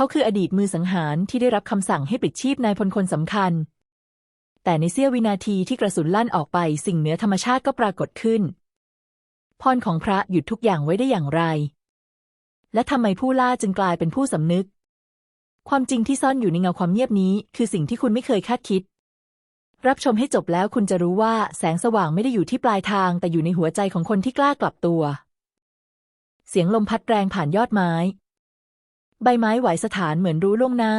เขาคืออดีตมือสังหารที่ได้รับคำสั่งให้ปลิดชีพนายพลคนสำคัญ แต่ในเสี้ยววินาทีที่กระสุนลั่นออกไปสิ่งเหนือธรรมชาติก็ปรากฏขึ้น พรของพระหยุดทุกอย่างไว้ได้อย่างไร และทำไมผู้ล่าจึงกลายเป็นผู้สำนึก ความจริงที่ซ่อนอยู่ในเงาความเงียบนี้ คือสิ่งที่คุณไม่เคยคาดคิด รับชมให้จบแล้วคุณจะรู้ว่าแสงสว่างไม่ได้อยู่ที่ปลายทาง แต่อยู่ในหัวใจของคนที่กล้ากลับตัว เสียงลมพัดแรงผ่านยอดไม้ ใบไม้ไหวสถานเหมือนรู้ล่วงหน้า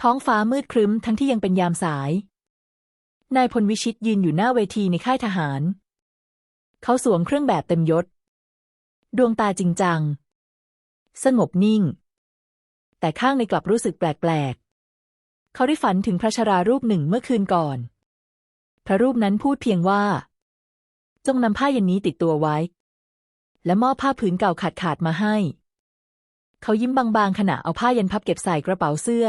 ท้องฟ้ามืดครึ้มทั้งที่ยังเป็นยามสาย นายพลวิชิตยืนอยู่หน้าเวทีในค่ายทหาร เขาสวมเครื่องแบบเต็มยศ ดวงตาจริงจัง สงบนิ่ง แต่ข้างในกลับรู้สึกแปลกๆ เขาได้ฝันถึงพระชรารูปหนึ่งเมื่อคืนก่อน พระรูปนั้นพูดเพียงว่า จงนำผ้ายันนี้ติดตัวไว้ และมอบผ้าผืนเก่าขาดขาดมาให้ เขายิ้มบางๆ ขณะเอาผ้ายันพับเก็บใส่กระเป๋าเสื้อ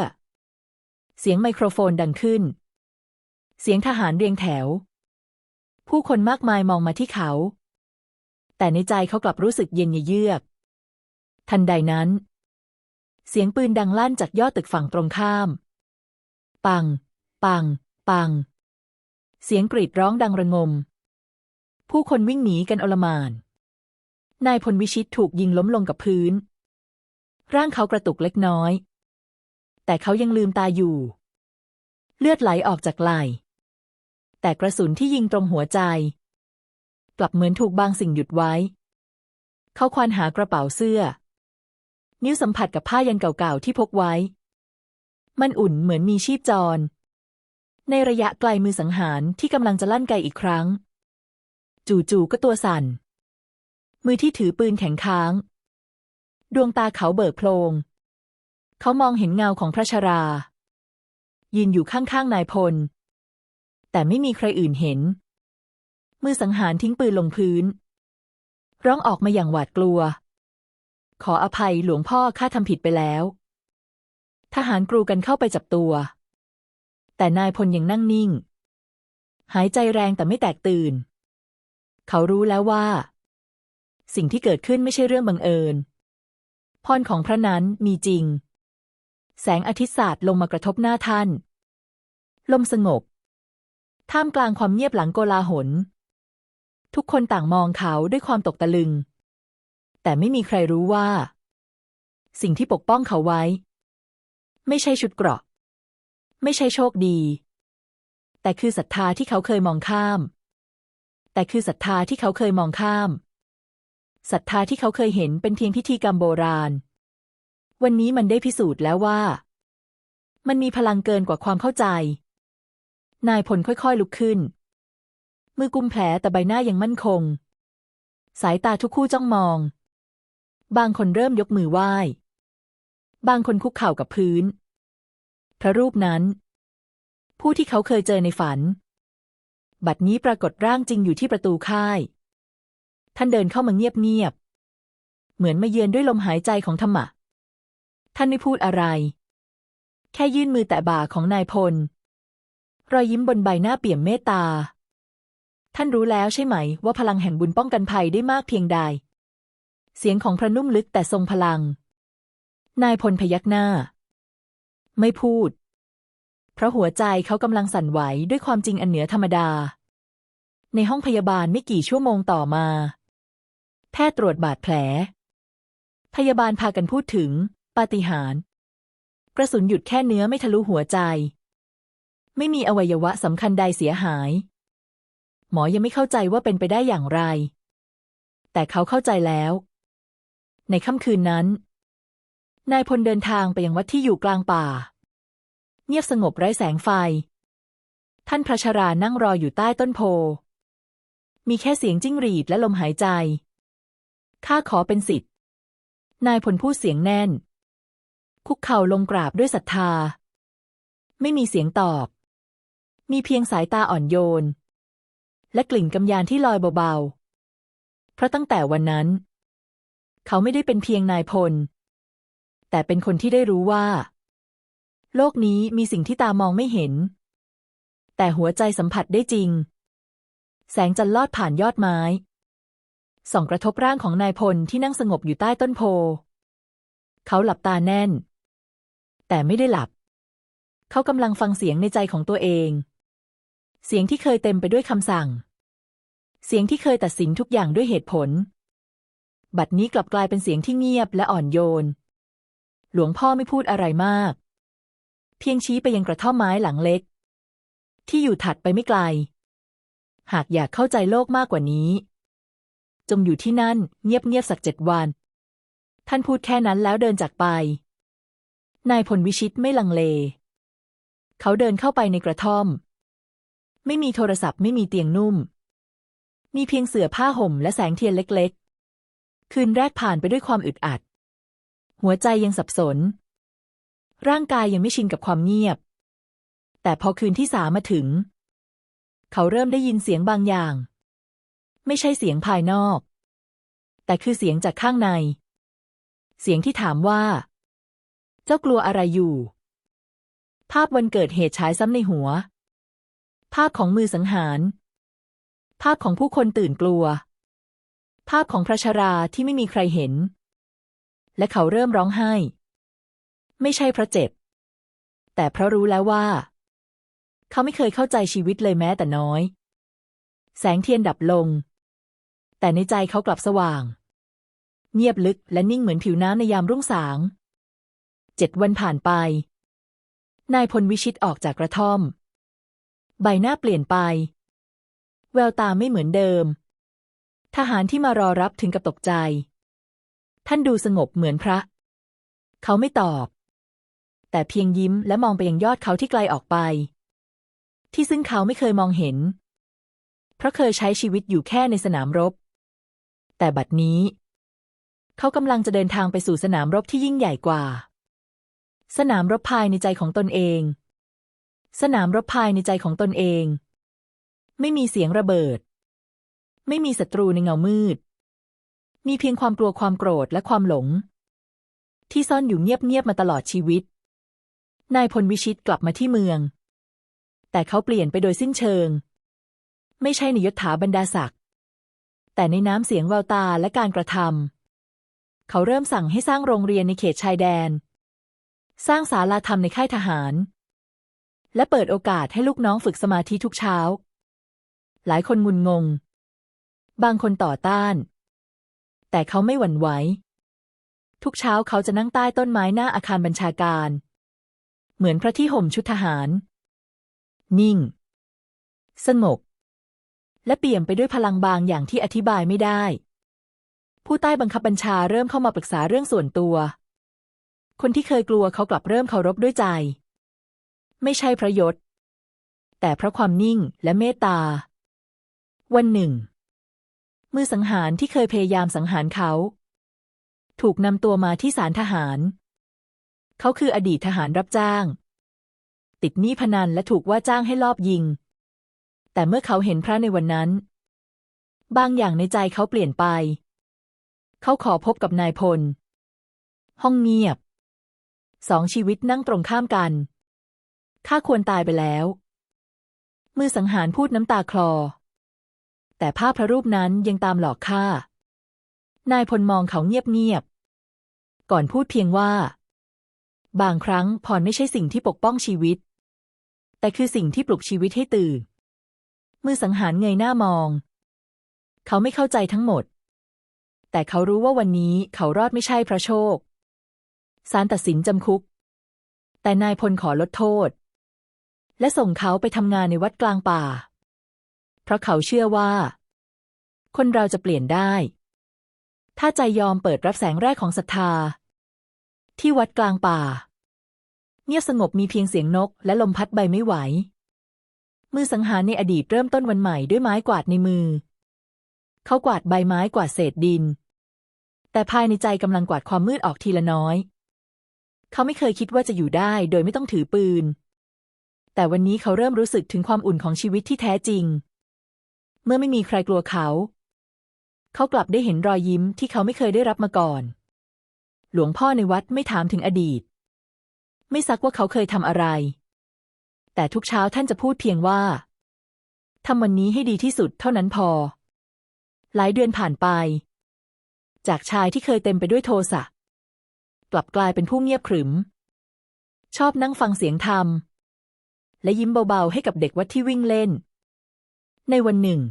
เสียงไมโครโฟนดังขึ้น เสียงทหารเรียงแถว ผู้คนมากมายมองมาที่เขา แต่ในใจเขากลับรู้สึกเย็นเยือก ทันใดนั้น เสียงปืนดังลั่นจากยอดตึกฝั่งตรงข้าม ปัง ปัง ปัง เสียงกรีดร้องดังระงม ผู้คนวิ่งหนีกันอลหม่าน นายพลวิชิตถูกยิงล้มลงกับพื้น ร่างเขากระตุกเล็กน้อย แต่เขายังลืมตาอยู่ เลือดไหลออกจากไหล่แต่กระสุนที่ยิงตรงหัวใจ กลับเหมือนถูกบางสิ่งหยุดไว้ เขาควานหากระเป๋าเสื้อ นิ้วสัมผัสกับผ้ายันเก่าๆที่พกไว้ มันอุ่นเหมือนมีชีพจร ในระยะไกลมือสังหารที่กำลังจะลั่นไกอีกครั้ง จู่ๆก็ตัวสั่น มือที่ถือปืนแข็งค้าง ดวงตาเขาเบิกโพลง เขามองเห็นเงาของพระชรา ยืนอยู่ข้างๆนายพล แต่ไม่มีใครอื่นเห็น มือสังหารทิ้งปืนลงพื้น ร้องออกมาอย่างหวาดกลัว ขออภัยหลวงพ่อข้าทำผิดไปแล้ว ทหารกรูกันเข้าไปจับตัว แต่นายพลยังนั่งนิ่ง หายใจแรงแต่ไม่แตกตื่น เขารู้แล้วว่า สิ่งที่เกิดขึ้นไม่ใช่เรื่องบังเอิญ พรของพระนั้นมีจริง แสงอาทิตย์สาดลงมากระทบหน้าท่าน ลมสงบ ท่ามกลางความเงียบหลังโกลาหล ทุกคนต่างมองเขาด้วยความตกตะลึง แต่ไม่มีใครรู้ว่า สิ่งที่ปกป้องเขาไว้ ไม่ใช่ชุดเกราะ ไม่ใช่โชคดี แต่คือศรัทธาที่เขาเคยมองข้าม แต่คือศรัทธาที่เขาเคยมองข้าม ศรัทธาที่เขาเคยเห็นเป็นเพียงพิธีกรรมโบราณ วันนี้มันได้พิสูจน์แล้วว่า มันมีพลังเกินกว่าความเข้าใจ นายพลค่อยๆลุกขึ้น มือกุมแผลแต่ใบหน้ายังมั่นคง สายตาทุกคู่จ้องมอง บางคนเริ่มยกมือไหว้ บางคนคุกเข่ากับพื้น พระรูปนั้น ผู้ที่เขาเคยเจอในฝัน บัดนี้ปรากฏร่างจริงอยู่ที่ประตูค่าย ท่านเดินเข้ามาเงียบๆ เหมือนมาเยือนด้วยลมหายใจของธรรมะ ท่านไม่พูดอะไร แค่ยื่นมือแตะบ่าของนายพล รอยยิ้มบนใบหน้าเปี่ยมเมตตา ท่านรู้แล้วใช่ไหม ว่าพลังแห่งบุญป้องกันภัยได้มากเพียงใด เสียงของพระนุ่มลึกแต่ทรงพลัง นายพลพยักหน้า ไม่พูด เพราะหัวใจเขากำลังสั่นไหวด้วยความจริงอันเหนือธรรมดาในห้องพยาบาลไม่กี่ชั่วโมงต่อมา พทย์ตรวจบาดแผล พยาบาลพากันพูดถึง ปาฏิหาริย์กระสุนหยุดแค่เนื้อไม่ทะลุหัวใจ ไม่มีอวัยวะสำคัญใดเสียหาย หมอยังไม่เข้าใจว่าเป็นไปได้อย่างไร แต่เขาเข้าใจแล้ว ในค่ำคืนนั้น นายพลเดินทางไปยังวัดที่อยู่กลางป่า เงียบสงบไร้แสงไฟ ท่านพระชรานั่งรออยู่ใต้ต้นโพ มีแค่เสียงจิ้งหรีดและลมหายใจ ข้าขอเป็นสิทธิ์ นายพลพูดเสียงแน่น คุกเข่าลงกราบด้วยศรัทธา ไม่มีเสียงตอบ มีเพียงสายตาอ่อนโยน และกลิ่นกำยานที่ลอยเบาๆ เพราะตั้งแต่วันนั้น เขาไม่ได้เป็นเพียงนายพล แต่เป็นคนที่ได้รู้ว่า โลกนี้มีสิ่งที่ตามองไม่เห็น แต่หัวใจสัมผัสได้จริง แสงจันทร์ลอดผ่านยอดไม้ ส่องกระทบร่างของนายพลที่นั่งสงบอยู่ใต้ต้นโพ เขาหลับตาแน่น แต่ไม่ได้หลับ เขากำลังฟังเสียงในใจของตัวเอง เสียงที่เคยเต็มไปด้วยคำสั่ง เสียงที่เคยตัดสินทุกอย่างด้วยเหตุผล บัดนี้กลับกลายเป็นเสียงที่เงียบและอ่อนโยน หลวงพ่อไม่พูดอะไรมาก เพียงชี้ไปยังกระท่อมไม้หลังเล็ก ที่อยู่ถัดไปไม่ไกล หากอยากเข้าใจโลกมากกว่านี้ จงอยู่ที่นั่น เงียบๆสักเจ็ดวัน ท่านพูดแค่นั้นแล้วเดินจากไป นายพลวิชิตไม่ลังเล เขาเดินเข้าไปในกระท่อม ไม่มีโทรศัพท์ไม่มีเตียงนุ่ม มีเพียงเสื่อผ้าห่มและแสงเทียนเล็กๆ คืนแรกผ่านไปด้วยความอึดอัด หัวใจยังสับสน ร่างกายยังไม่ชินกับความเงียบ แต่พอคืนที่สามมาถึง เขาเริ่มได้ยินเสียงบางอย่าง ไม่ใช่เสียงภายนอก แต่คือเสียงจากข้างใน เสียงที่ถามว่า เจ้ากลัวอะไรอยู่ ภาพวันเกิดเหตุฉายซ้ำในหัว ภาพของมือสังหาร ภาพของผู้คนตื่นกลัว ภาพของพระชราที่ไม่มีใครเห็น และเขาเริ่มร้องไห้ ไม่ใช่เพราะเจ็บ แต่เพราะรู้แล้วว่า เขาไม่เคยเข้าใจชีวิตเลยแม้แต่น้อยแสงเทียนดับลง แต่ในใจเขากลับสว่าง เงียบลึกและนิ่งเหมือนผิวน้ำในยามรุ่งสางเจ็ดวันผ่านไป นายพลวิชิตออกจากกระท่อม ใบหน้าเปลี่ยนไป แววตาไม่เหมือนเดิม ทหารที่มารอรับถึงกับตกใจ ท่านดูสงบเหมือนพระ เขาไม่ตอบ แต่เพียงยิ้มและมองไปยังยอดเขาที่ไกลออกไป ที่ซึ่งเขาไม่เคยมองเห็น เพราะเคยใช้ชีวิตอยู่แค่ในสนามรบ แต่บัดนี้ เขากำลังจะเดินทางไปสู่สนามรบที่ยิ่งใหญ่กว่า สนามรบภายในใจของตนเอง สนามรบภายในใจของตนเอง ไม่มีเสียงระเบิด ไม่มีศัตรูในเงามืด มีเพียงความกลัวความโกรธและความหลง ที่ซ่อนอยู่เงียบๆมาตลอดชีวิต นายพลวิชิตกลับมาที่เมือง แต่เขาเปลี่ยนไปโดยสิ้นเชิง ไม่ใช่ในยศถาบรรดาศักดิ แต่ในน้ำเสียงแววตาและการกระทำเขาเริ่มสั่งให้สร้างโรงเรียนในเขตชายแดน สร้างศาลาธรรมในค่ายทหาร และเปิดโอกาสให้ลูกน้องฝึกสมาธิทุกเช้า หลายคนงุนงง บางคนต่อต้าน แต่เขาไม่หวั่นไหว ทุกเช้าเขาจะนั่งใต้ต้นไม้หน้าอาคารบัญชาการ เหมือนพระที่ห่มชุดทหาร นิ่ง สงบ และเปี่ยมไปด้วยพลังบางอย่างที่อธิบายไม่ได้ ผู้ใต้บังคับบัญชาเริ่มเข้ามาปรึกษาเรื่องส่วนตัว คนที่เคยกลัวเขากลับเริ่มเคารพด้วยใจ ไม่ใช่พระยศ แต่เพราะความนิ่งและเมตตา วันหนึ่ง มือสังหารที่เคยพยายามสังหารเขา ถูกนำตัวมาที่ศาลทหาร เขาคืออดีตทหารรับจ้าง ติดหนี้พนันและถูกว่าจ้างให้ลอบยิง แต่เมื่อเขาเห็นพระในวันนั้น บางอย่างในใจเขาเปลี่ยนไป เขาขอพบกับนายพล ห้องเงียบ สองชีวิตนั่งตรงข้ามกัน ข้าควรตายไปแล้ว มือสังหารพูดน้ำตาคลอ แต่ภาพพระรูปนั้นยังตามหลอกข้า นายพลมองเขาเงียบๆ ก่อนพูดเพียงว่า บางครั้งพรไม่ใช่สิ่งที่ปกป้องชีวิต แต่คือสิ่งที่ปลุกชีวิตให้ตื่น มือสังหารเงยหน้ามอง เขาไม่เข้าใจทั้งหมด แต่เขารู้ว่าวันนี้เขารอดไม่ใช่เพราะโชคศาลตัดสินจำคุก แต่นายพลขอลดโทษ และส่งเขาไปทำงานในวัดกลางป่า เพราะเขาเชื่อว่า คนเราจะเปลี่ยนได้ ถ้าใจยอมเปิดรับแสงแรกของศรัทธา ที่วัดกลางป่า เงียบสงบมีเพียงเสียงนกและลมพัดใบไม่ไหว มือสังหารในอดีตเริ่มต้นวันใหม่ด้วยไม้กวาดในมือ เขากวาดใบไม้กวาดเศษดิน แต่ภายในใจกำลังกวาดความมืดออกทีละน้อย เขาไม่เคยคิดว่าจะอยู่ได้โดยไม่ต้องถือปืน แต่วันนี้เขาเริ่มรู้สึกถึงความอุ่นของชีวิตที่แท้จริง เมื่อไม่มีใครกลัวเขา เขากลับได้เห็นรอยยิ้มที่เขาไม่เคยได้รับมาก่อน หลวงพ่อในวัดไม่ถามถึงอดีต ไม่ซักว่าเขาเคยทำอะไร แต่ทุกเช้าท่านจะพูดเพียงว่าทำวันนี้ให้ดีที่สุดเท่านั้นพอ หลายเดือนผ่านไป จากชายที่เคยเต็มไปด้วยโทสะกลับกลายเป็นผู้เงียบขรึม ชอบนั่งฟังเสียงธรรม และยิ้มเบาๆให้กับเด็กวัดที่วิ่งเล่น ในวันหนึ่ง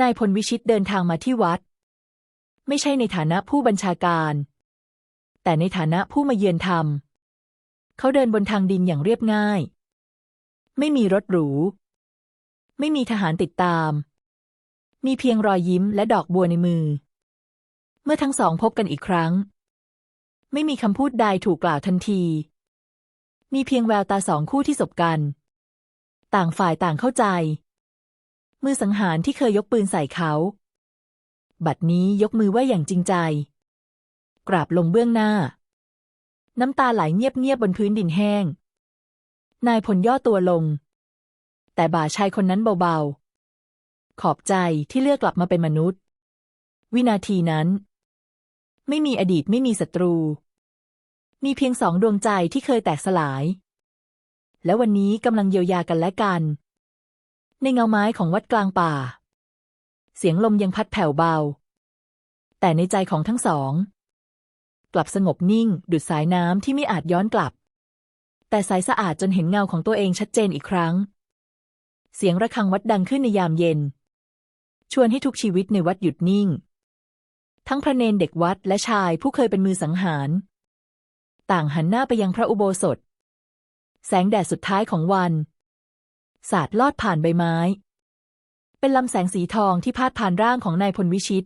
นายพลวิชิตเดินทางมาที่วัด ไม่ใช่ในฐานะผู้บัญชาการ แต่ในฐานะผู้มาเยือนธรรม เขาเดินบนทางดินอย่างเรียบง่าย ไม่มีรถหรู ไม่มีทหารติดตาม มีเพียงรอยยิ้มและดอกบัวในมือ เมื่อทั้งสองพบกันอีกครั้ง ไม่มีคำพูดใดถูกกล่าวทันที มีเพียงแววตาสองคู่ที่สบกัน ต่างฝ่ายต่างเข้าใจ มือสังหารที่เคยยกปืนใส่เขา บัดนี้ยกมือไหว้อย่างจริงใจ กราบลงเบื้องหน้า น้ำตาไหลเงียบๆบนพื้นดินแห้ง นายพลย่อตัวลง แต่บ่าชายคนนั้นเบาๆ ขอบใจที่เลือกกลับมาเป็นมนุษย์ วินาทีนั้น ไม่มีอดีตไม่มีศัตรู มีเพียงสองดวงใจที่เคยแตกสลาย และวันนี้กำลังเยียวยากันและกัน ในเงาไม้ของวัดกลางป่า เสียงลมยังพัดแผ่วเบา แต่ในใจของทั้งสอง กลับสงบนิ่งดุดสายน้ำที่ไม่อาจย้อนกลับ แต่ใสสะอาดจนเห็นเงาของตัวเองชัดเจนอีกครั้ง เสียงระฆังวัดดังขึ้นในยามเย็น ชวนให้ทุกชีวิตในวัดหยุดนิ่ง ทั้งพระเนนเด็กวัดและชายผู้เคยเป็นมือสังหาร ต่างหันหน้าไปยังพระอุโบสถ แสงแดดสุดท้ายของวัน สาดลอดผ่านใบไม้ เป็นลำแสงสีทองที่พาดผ่านร่างของนายพลวิชิต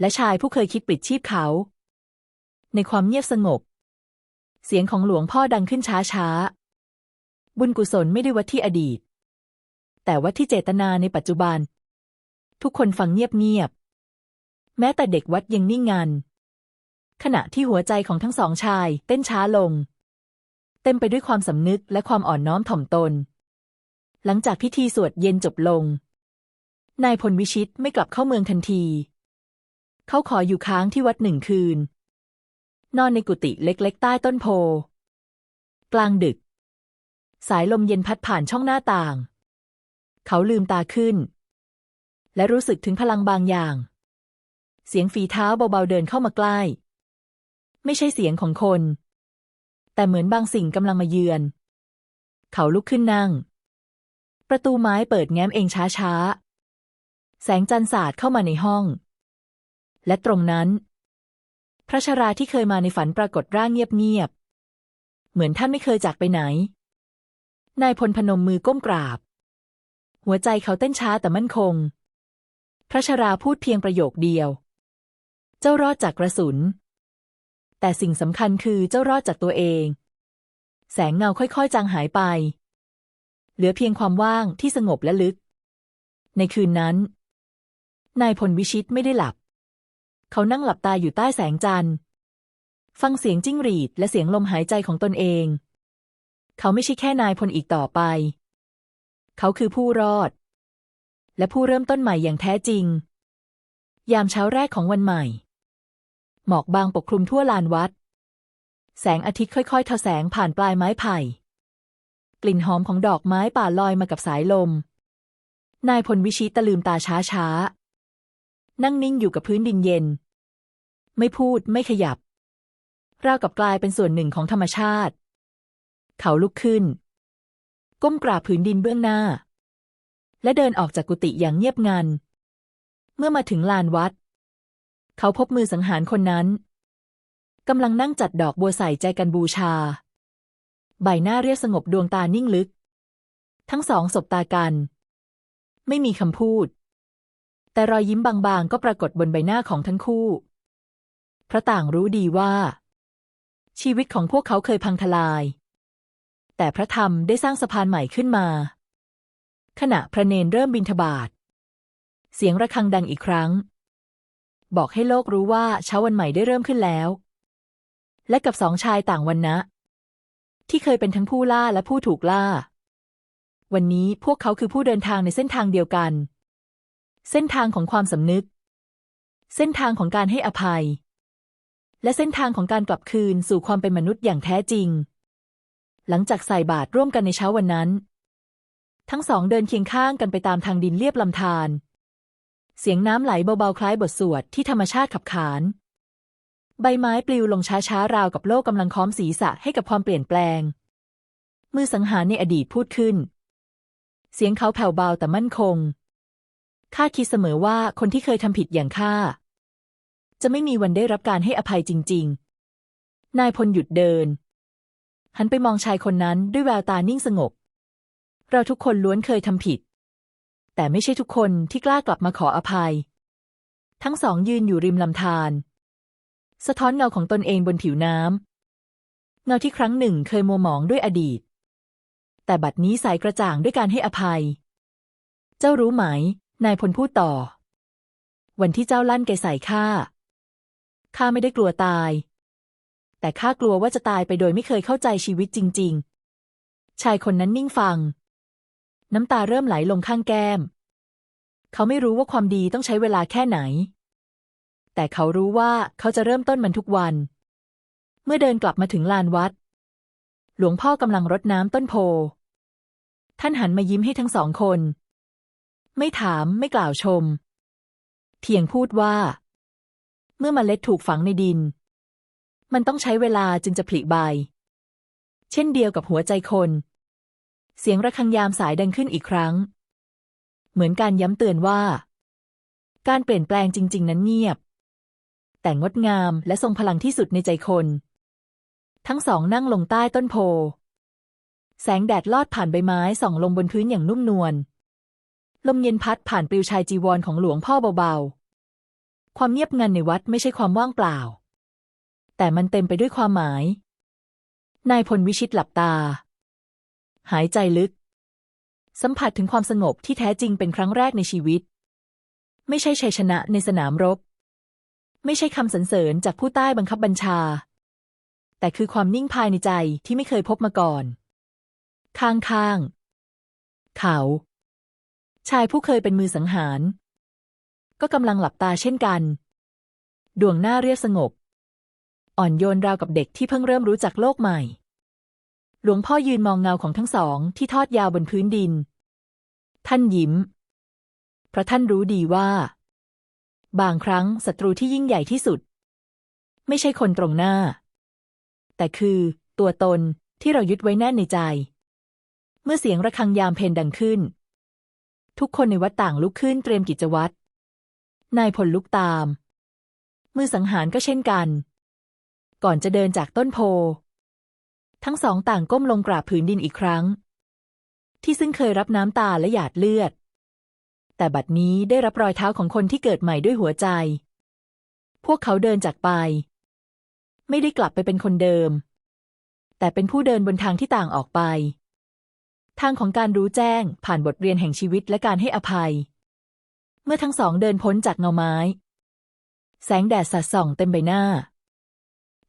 และชายผู้เคยคิดปลิดชีพเขา ในความเงียบสงบ เสียงของหลวงพ่อดังขึ้นช้าช้า บุญกุศลไม่ได้วัดที่อดีต แต่วัดที่เจตนาในปัจจุบัน ทุกคนฟังเงียบๆ แม้แต่เด็กวัดยังนิ่งงัน ขณะที่หัวใจของทั้งสองชาย เต้นช้าลง เต็มไปด้วยความสำนึกและความอ่อนน้อมถ่อมตน หลังจากพิธีสวดเย็นจบลง นายพลวิชิตไม่กลับเข้าเมืองทันที เขาขออยู่ค้างที่วัดหนึ่งคืน นอนในกุฏิเล็กๆ ใต้ต้นโพ กลางดึก สายลมเย็นพัดผ่านช่องหน้าต่าง เขาลืมตาขึ้น และรู้สึกถึงพลังบางอย่าง เสียงฝีเท้าเบาๆเดินเข้ามาใกล้ ไม่ใช่เสียงของคน แต่เหมือนบางสิ่งกำลังมาเยือน เขาลุกขึ้นนั่ง ประตูไม้เปิดแง้มเองช้าๆ แสงจันทร์สาดเข้ามาในห้อง และตรงนั้น พระชราที่เคยมาในฝันปรากฏร่างเงียบๆ เหมือนท่านไม่เคยจากไปไหน นายพลพนมมือก้มกราบ หัวใจเขาเต้นช้าแต่มั่นคง พระชราพูดเพียงประโยคเดียว เจ้ารอดจากกระสุน แต่สิ่งสำคัญคือเจ้ารอดจากตัวเอง แสงเงาค่อยๆ จางหายไป เหลือเพียงความว่างที่สงบและลึก ในคืนนั้น นายพลวิชิตไม่ได้หลับ เขานั่งหลับตาอยู่ใต้แสงจันทร์ ฟังเสียงจิ้งหรีดและเสียงลมหายใจของตนเอง เขาไม่ใช่แค่นายพลอีกต่อไป เขาคือผู้รอด และผู้เริ่มต้นใหม่อย่างแท้จริง ยามเช้าแรกของวันใหม่ หมอกบางปกคลุมทั่วลานวัด แสงอาทิตย์ค่อยๆทอแสงผ่านปลายไม้ไผ่ กลิ่นหอมของดอกไม้ป่าลอยมากับสายลม นายพลวิชิตตะลืมตาช้าๆ นั่งนิ่งอยู่กับพื้นดินเย็น ไม่พูดไม่ขยับ ราวกับกลายเป็นส่วนหนึ่งของธรรมชาติ เขาลุกขึ้น ก้มกราบผืนดินเบื้องหน้า และเดินออกจากกุฏิอย่างเงียบงัน เมื่อมาถึงลานวัด เขาพบมือสังหารคนนั้นกำลังนั่งจัดดอกบัวใส่ใจกันบูชา ใบหน้าเรียบสงบดวงตานิ่งลึก ทั้งสองสบตากัน ไม่มีคำพูด แต่รอยยิ้มบางๆ ก็ปรากฏบนใบหน้าของทั้งคู่ พระต่างรู้ดีว่า ชีวิตของพวกเขาเคยพังทลาย แต่พระธรรมได้สร้างสะพานใหม่ขึ้นมา ขณะพระเนนเริ่มบินทบาท เสียงระฆังดังอีกครั้ง บอกให้โลกรู้ว่าเช้าวันใหม่ได้เริ่มขึ้นแล้ว และกับสองชายต่างวันนะ ที่เคยเป็นทั้งผู้ล่าและผู้ถูกล่า วันนี้พวกเขาคือผู้เดินทางในเส้นทางเดียวกัน เส้นทางของความสำนึก เส้นทางของการให้อภัย และเส้นทางของการกลับคืนสู่ความเป็นมนุษย์อย่างแท้จริง หลังจากใส่บาตรร่วมกันในเช้าวันนั้น ทั้งสองเดินเคียงข้างกันไปตามทางดินเลียบลำธารเสียงน้ำไหลเบาๆคล้ายบทสวดที่ธรรมชาติขับขาน ใบไม้ปลิวลงช้าๆราวกับโลกกำลังค้อมศีรษะให้กับความเปลี่ยนแปลง มือสังหารในอดีตพูดขึ้น เสียงเขาแผ่วเบาแต่มั่นคง ข้าคิดเสมอว่าคนที่เคยทำผิดอย่างข้าจะไม่มีวันได้รับการให้อภัยจริง ๆ นายพลหยุดเดิน หันไปมองชายคนนั้นด้วยแววตานิ่งสงบ เราทุกคนล้วนเคยทำผิด แต่ไม่ใช่ทุกคนที่กล้ากลับมาขออภัย ทั้งสองยืนอยู่ริมลำธาร สะท้อนเงาของตนเองบนผิวน้ำ เงาที่ครั้งหนึ่งเคยมัวหมองด้วยอดีต แต่บัดนี้ใสกระจ่างด้วยการให้อภัย เจ้ารู้ไหม นายพลพูดต่อ วันที่เจ้าลั่นไกใส่ข้า ข้าไม่ได้กลัวตาย แต่ข้ากลัวว่าจะตายไปโดยไม่เคยเข้าใจชีวิตจริง ๆ ชายคนนั้นนิ่งฟัง น้ำตาเริ่มไหลลงข้างแก้ม เขาไม่รู้ว่าความดีต้องใช้เวลาแค่ไหน แต่เขารู้ว่าเขาจะเริ่มต้นมันทุกวัน เมื่อเดินกลับมาถึงลานวัด หลวงพ่อกำลังรดน้ำต้นโพ ท่านหันมายิ้มให้ทั้งสองคน ไม่ถามไม่กล่าวชมเพียงพูดว่า เมื่อมเมล็ดถูกฝังในดิน มันต้องใช้เวลาจึงจะผลิใบ เช่นเดียวกับหัวใจคน เสียงระฆังยามสายดังขึ้นอีกครั้ง เหมือนการย้ำเตือนว่า การเปลี่ยนแปลงจริง ๆ นั้นเงียบ แต่งดงามและทรงพลังที่สุดในใจคน ทั้งสองนั่งลงใต้ต้นโพแสงแดดลอดผ่านใบไม้ส่องลงบนพื้นอย่างนุ่มนวล ลมเย็นพัดผ่านปลิวชายจีวรของหลวงพ่อเบาๆ ความเงียบงันในวัดไม่ใช่ความว่างเปล่า แต่มันเต็มไปด้วยความหมาย นายพลวิชิตหลับตา หายใจลึก สัมผัสถึงความสงบที่แท้จริงเป็นครั้งแรกในชีวิต ไม่ใช่ชัยชนะในสนามรบ ไม่ใช่คำสรรเสริญจากผู้ใต้บังคับบัญชา แต่คือความนิ่งภายในใจที่ไม่เคยพบมาก่อน ข้างๆ เขา ชายผู้เคยเป็นมือสังหาร ก็กำลังหลับตาเช่นกัน ดวงหน้าเรียบสงบ อ่อนโยนราวกับเด็กที่เพิ่งเริ่มรู้จักโลกใหม่ หลวงพ่อยืนมองเงาของทั้งสองที่ทอดยาวบนพื้นดิน ท่านยิ้ม เพราะท่านรู้ดีว่า บางครั้งศัตรูที่ยิ่งใหญ่ที่สุด ไม่ใช่คนตรงหน้า แต่คือตัวตนที่เรายึดไว้แน่นในใจ เมื่อเสียงระฆังยามเพลดังขึ้น ทุกคนในวัดต่างลุกขึ้นเตรียมกิจวัตร นายพลลุกตาม มือสังหารก็เช่นกัน ก่อนจะเดินจากต้นโพ ทั้งสองต่างก้มลงกราบผืนดินอีกครั้ง ที่ซึ่งเคยรับน้ำตาและหยาดเลือด แต่บัดนี้ได้รับรอยเท้าของคนที่เกิดใหม่ด้วยหัวใจ พวกเขาเดินจากไป ไม่ได้กลับไปเป็นคนเดิม แต่เป็นผู้เดินบนทางที่ต่างออกไป ทางของการรู้แจ้งผ่านบทเรียนแห่งชีวิตและการให้อภัย เมื่อทั้งสองเดินพ้นจากเงาไม้ แสงแดดสาดส่องเต็มใบหน้า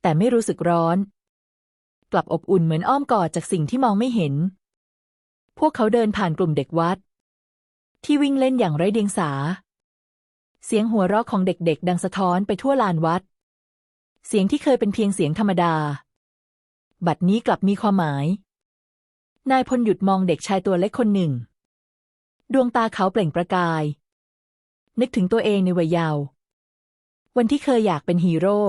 แต่ไม่รู้สึกร้อน กลับอบอุ่นเหมือนอ้อมกอดจากสิ่งที่มองไม่เห็น พวกเขาเดินผ่านกลุ่มเด็กวัด ที่วิ่งเล่นอย่างไร้เดียงสา เสียงหัวเราะของเด็กๆ ดังสะท้อนไปทั่วลานวัด เสียงที่เคยเป็นเพียงเสียงธรรมดา บัดนี้กลับมีความหมาย นายพลหยุดมองเด็กชายตัวเล็กคนหนึ่ง ดวงตาเขาเปล่งประกาย นึกถึงตัวเองในวัยเยาว์วันที่เคยอยากเป็นฮีโร่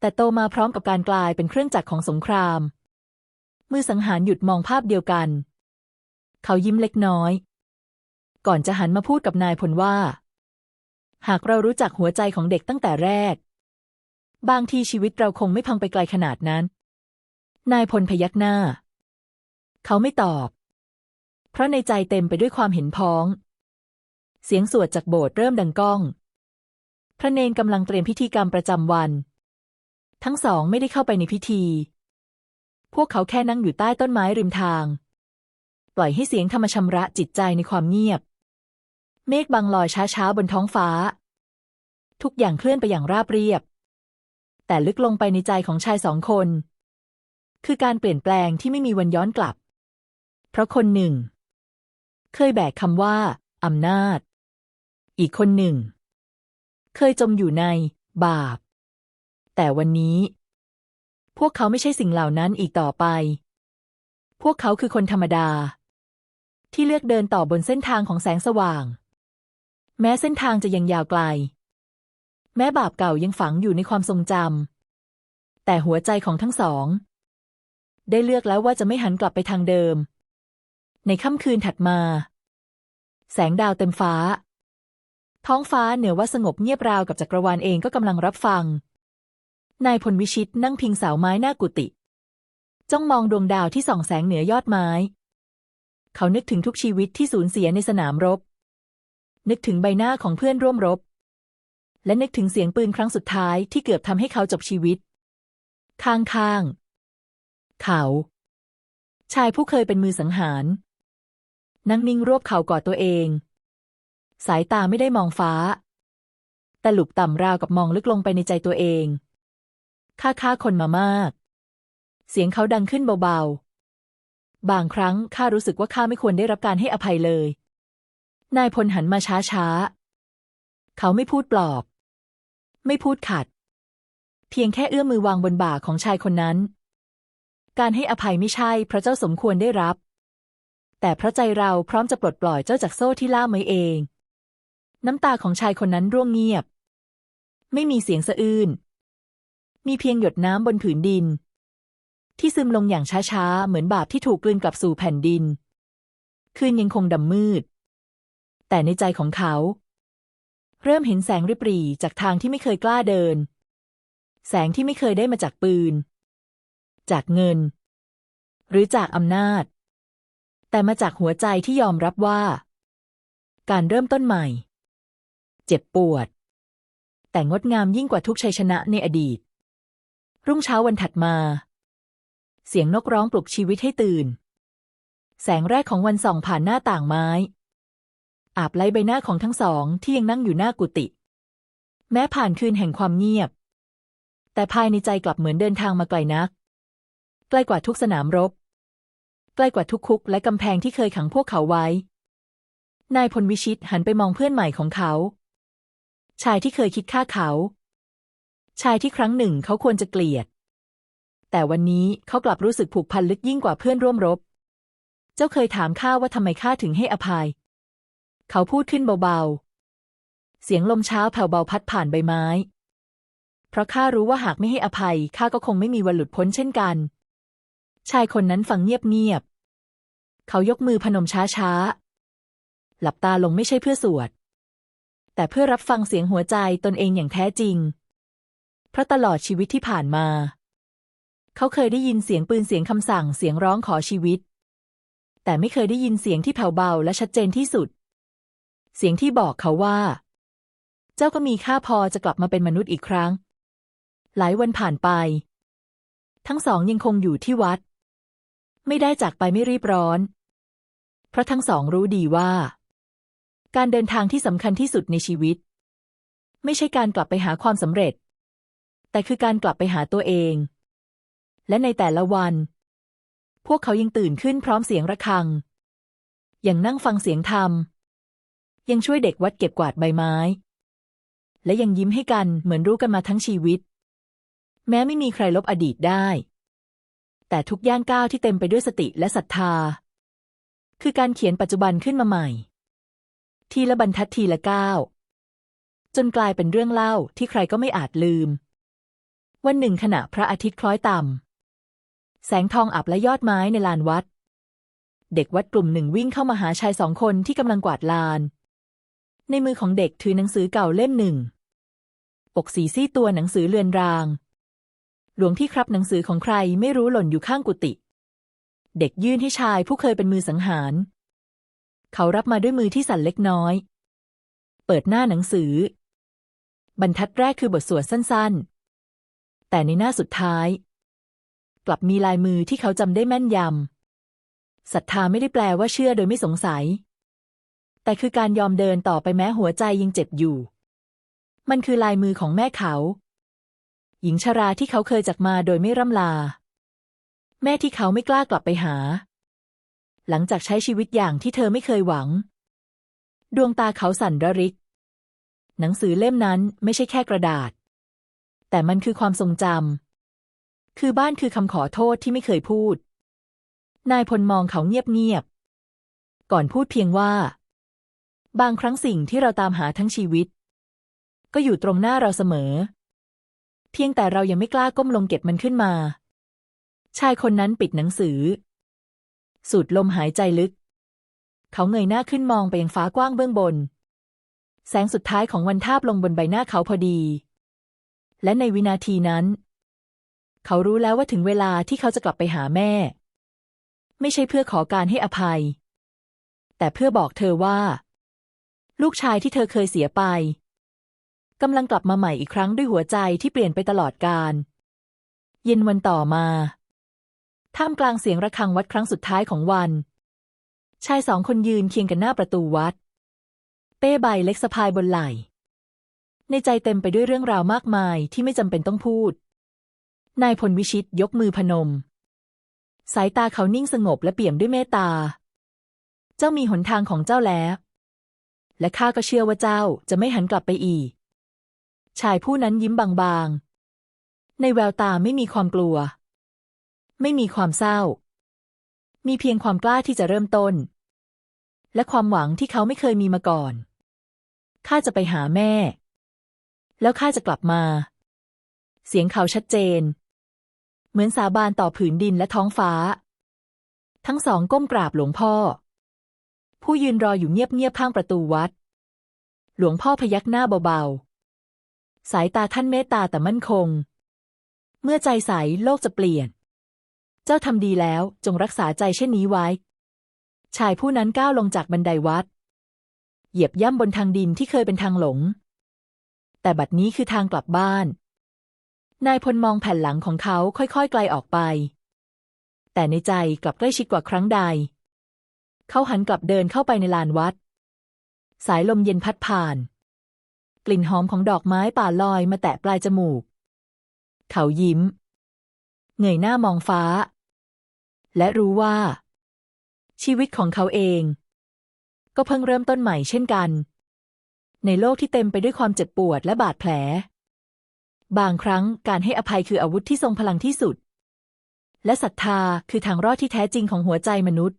แต่โตมาพร้อมกับการกลายเป็นเครื่องจักรของสงคราม มือสังหารหยุดมองภาพเดียวกัน เขายิ้มเล็กน้อย ก่อนจะหันมาพูดกับนายพลว่า หากเรารู้จักหัวใจของเด็กตั้งแต่แรก บางทีชีวิตเราคงไม่พังไปไกลขนาดนั้น นายพลพยักหน้า เขาไม่ตอบ เพราะในใจเต็มไปด้วยความเห็นพ้อง เสียงสวดจากโบสถ์เริ่มดังก้อง พระเนนกำลังเตรียมพิธีกรรมประจำวัน ทั้งสองไม่ได้เข้าไปในพิธี พวกเขาแค่นั่งอยู่ใต้ต้นไม้ริมทาง ปล่อยให้เสียงธรรมชำระจิตใจในความเงียบ เมฆบังลอยช้าๆบนท้องฟ้า ทุกอย่างเคลื่อนไปอย่างราบเรียบ แต่ลึกลงไปในใจของชายสองคนคือการเปลี่ยนแปลงที่ไม่มีวันย้อนกลับ เพราะคนหนึ่ง เคยแบกคำว่าอำนาจ อีกคนหนึ่ง เคยจมอยู่ในบาป แต่วันนี้ พวกเขาไม่ใช่สิ่งเหล่านั้นอีกต่อไป พวกเขาคือคนธรรมดา ที่เลือกเดินต่อบนเส้นทางของแสงสว่าง แม้เส้นทางจะยังยาวไกล แม้บาปเก่ายังฝังอยู่ในความทรงจำแต่หัวใจของทั้งสอง ได้เลือกแล้วว่าจะไม่หันกลับไปทางเดิม ในค่ำคืนถัดมา แสงดาวเต็มฟ้า ท้องฟ้าเหนือว่าสงบเงียบราวกับจักรวาลเองก็กำลังรับฟัง นายพลวิชิตนั่งพิงเสาไม้หน้ากุฏิจ้องมองดวงดาวที่ส่องแสงเหนือยอดไม้ เขานึกถึงทุกชีวิตที่สูญเสียในสนามรบ นึกถึงใบหน้าของเพื่อนร่วมรบ และนึกถึงเสียงปืนครั้งสุดท้ายที่เกือบทำให้เขาจบชีวิต ข้างๆเขา ชายผู้เคยเป็นมือสังหาร นั่งนิ่งรวบเข่ากอดตัวเอง สายตาไม่ได้มองฟ้า แต่หลุบต่ำราวกับมองลึกลงไปในใจตัวเอง ข้าฆ่าคนมามาก เสียงเขาดังขึ้นเบาๆ บางครั้งข้ารู้สึกว่าข้าไม่ควรได้รับการให้อภัยเลย นายพลหันมาช้าๆ เขาไม่พูดปลอบ ไม่พูดขัด เพียงแค่เอื้อมมือวางบนบ่าของชายคนนั้น การให้อภัยไม่ใช่เพราะเจ้าสมควรได้รับ แต่เพราะใจเราพร้อมจะปลดปล่อยเจ้าจากโซ่ที่ล่ามไว้เอง น้ำตาของชายคนนั้นร่วงเงียบ ไม่มีเสียงสะอื้น มีเพียงหยดน้ำบนผืนดิน ที่ซึมลงอย่างช้าๆ เหมือนบาปที่ถูกกลืนกลับสู่แผ่นดิน คืนยังคงดำมืด แต่ในใจของเขา เริ่มเห็นแสงริบหรี่จากทางที่ไม่เคยกล้าเดิน แสงที่ไม่เคยได้มาจากปืน จากเงิน หรือจากอำนาจ แต่มาจากหัวใจที่ยอมรับว่า การเริ่มต้นใหม่ เจ็บปวด แต่งดงามยิ่งกว่าทุกชัยชนะในอดีต รุ่งเช้าวันถัดมา เสียงนกร้องปลุกชีวิตให้ตื่น แสงแรกของวันส่องผ่านหน้าต่างไม้ อาบไล้ใบหน้าของทั้งสองที่ยังนั่งอยู่หน้ากุฏิแม้ผ่านคืนแห่งความเงียบ แต่ภายในใจกลับเหมือนเดินทางมาไกลนักใกลกว่าทุกสนามรบ ใกล้กว่าทุกคุกและกำแพงที่เคยขังพวกเขาไว้ นายพลวิชิตหันไปมองเพื่อนใหม่ของเขา ชายที่เคยคิดฆ่าเขา ชายที่ครั้งหนึ่งเขาควรจะเกลียด แต่วันนี้เขากลับรู้สึกผูกพันลึกยิ่งกว่าเพื่อนร่วมรบ เจ้าเคยถามข้าว่าทำไมข้าถึงให้อภัย เขาพูดขึ้นเบาๆ เสียงลมเช้าแผ่วเบาพัดผ่านใบไม้ เพราะข้ารู้ว่าหากไม่ให้อภัยข้าก็คงไม่มีวันหลุดพ้นเช่นกัน ชายคนนั้นฟังเงียบๆ เขายกมือพนมช้าๆ หลับตาลงไม่ใช่เพื่อสวด แต่เพื่อรับฟังเสียงหัวใจตนเองอย่างแท้จริง เพราะตลอดชีวิตที่ผ่านมา เขาเคยได้ยินเสียงปืนเสียงคำสั่งเสียงร้องขอชีวิต แต่ไม่เคยได้ยินเสียงที่แผ่วเบาและชัดเจนที่สุด เสียงที่บอกเขาว่า เจ้าก็มีค่าพอจะกลับมาเป็นมนุษย์อีกครั้ง หลายวันผ่านไปทั้งสองยังคงอยู่ที่วัด ไม่ได้จากไปไม่รีบร้อน เพราะทั้งสองรู้ดีว่า การเดินทางที่สำคัญที่สุดในชีวิต ไม่ใช่การกลับไปหาความสำเร็จ แต่คือการกลับไปหาตัวเอง และในแต่ละวัน พวกเขายังตื่นขึ้นพร้อมเสียงระฆัง ยังนั่งฟังเสียงธรรม ยังช่วยเด็กวัดเก็บกวาดใบไม้ และยังยิ้มให้กันเหมือนรู้กันมาทั้งชีวิต แม้ไม่มีใครลบอดีตได้ แต่ทุกย่างก้าวที่เต็มไปด้วยสติและศรัทธา คือการเขียนปัจจุบันขึ้นมาใหม่ ทีละบรรทัดทีละก้าวจนกลายเป็นเรื่องเล่าที่ใครก็ไม่อาจลืม วันหนึ่งขณะพระอาทิตย์คล้อยต่ำแสงทองอับและยอดไม้ในลานวัด เด็กวัดกลุ่มหนึ่งวิ่งเข้ามาหาชายสองคนที่กำลังกวาดลาน ในมือของเด็กถือหนังสือเก่าเล่มหนึ่งอกสีซี่ตัวหนังสือเลือนราง หลวงที่ครับหนังสือของใครไม่รู้หล่นอยู่ข้างกุฏิเด็กยื่นให้ชายผู้เคยเป็นมือสังหาร เขารับมาด้วยมือที่สั่นเล็กน้อย เปิดหน้าหนังสือ บรรทัดแรกคือบทสวดสั้นๆ แต่ในหน้าสุดท้าย กลับมีลายมือที่เขาจำได้แม่นยำศรัทธาไม่ได้แปลว่าเชื่อโดยไม่สงสัย แต่คือการยอมเดินต่อไปแม้หัวใจยังเจ็บอยู่ มันคือลายมือของแม่เขา หญิงชราที่เขาเคยจากมาโดยไม่ร่ำลา แม่ที่เขาไม่กล้ากลับไปหา หลังจากใช้ชีวิตอย่างที่เธอไม่เคยหวัง ดวงตาเขาสั่นระริก หนังสือเล่มนั้นไม่ใช่แค่กระดาษ แต่มันคือความทรงจำคือบ้านคือคำขอโทษที่ไม่เคยพูด นายพลมองเขาเงียบๆก่อนพูดเพียงว่า บางครั้งสิ่งที่เราตามหาทั้งชีวิต ก็อยู่ตรงหน้าเราเสมอ พียงแต่เรายังไม่กล้าก้มลงเก็บมันขึ้นมา ชายคนนั้นปิดหนังสือ สูดลมหายใจลึก เขาเงยหน้าขึ้นมองไปยังฟ้ากว้างเบื้องบน แสงสุดท้ายของวันทาบลงบนใบหน้าเขาพอดี และในวินาทีนั้น เขารู้แล้วว่าถึงเวลาที่เขาจะกลับไปหาแม่ ไม่ใช่เพื่อขอการให้อภัย แต่เพื่อบอกเธอว่า ลูกชายที่เธอเคยเสียไป กำลังกลับมาใหม่อีกครั้งด้วยหัวใจที่เปลี่ยนไปตลอดกาลเย็นวันต่อมา ท่ามกลางเสียงระฆังวัดครั้งสุดท้ายของวัน ชายสองคนยืนเคียงกันหน้าประตูวัด เป้ใบเล็กสะพายบนไหล่ ในใจเต็มไปด้วยเรื่องราวมากมายที่ไม่จำเป็นต้องพูด นายพลวิชิตยกมือพนม สายตาเขานิ่งสงบและเปี่ยมด้วยเมตตา เจ้ามีหนทางของเจ้าแล้ว และข้าก็เชื่อว่าเจ้าจะไม่หันกลับไปอีก ชายผู้นั้นยิ้มบางๆ ในแววตาไม่มีความกลัว ไม่มีความเศร้า มีเพียงความกล้าที่จะเริ่มต้น และความหวังที่เขาไม่เคยมีมาก่อน ข้าจะไปหาแม่ แล้วข้าจะกลับมา เสียงเขาชัดเจน เหมือนสาบานต่อผืนดินและท้องฟ้า ทั้งสองก้มกราบหลวงพ่อ ผู้ยืนรออยู่เงียบๆข้างประตูวัด หลวงพ่อพยักหน้าเบาๆ สายตาท่านเมตตาแต่มั่นคง เมื่อใจใสโลกจะเปลี่ยน เจ้าทำดีแล้วจงรักษาใจเช่นนี้ไว้ ชายผู้นั้นก้าวลงจากบันไดวัด เหยียบย่ำบนทางดินที่เคยเป็นทางหลง แต่บัดนี้คือทางกลับบ้าน นายพลมองแผ่นหลังของเขาค่อยๆ ไกลออกไป แต่ในใจกลับใกล้ชิดกว่าครั้งใด เขาหันกลับเดินเข้าไปในลานวัด สายลมเย็นพัดผ่าน กลิ่นหอมของดอกไม้ป่าลอยมาแตะปลายจมูก เขายิ้ม เงยหน้ามองฟ้า และรู้ว่า ชีวิตของเขาเอง ก็เพิ่งเริ่มต้นใหม่เช่นกัน ในโลกที่เต็มไปด้วยความเจ็บปวดและบาดแผล บางครั้งการให้อภัยคืออาวุธที่ทรงพลังที่สุด และศรัทธาคือทางรอดที่แท้จริงของหัวใจมนุษย์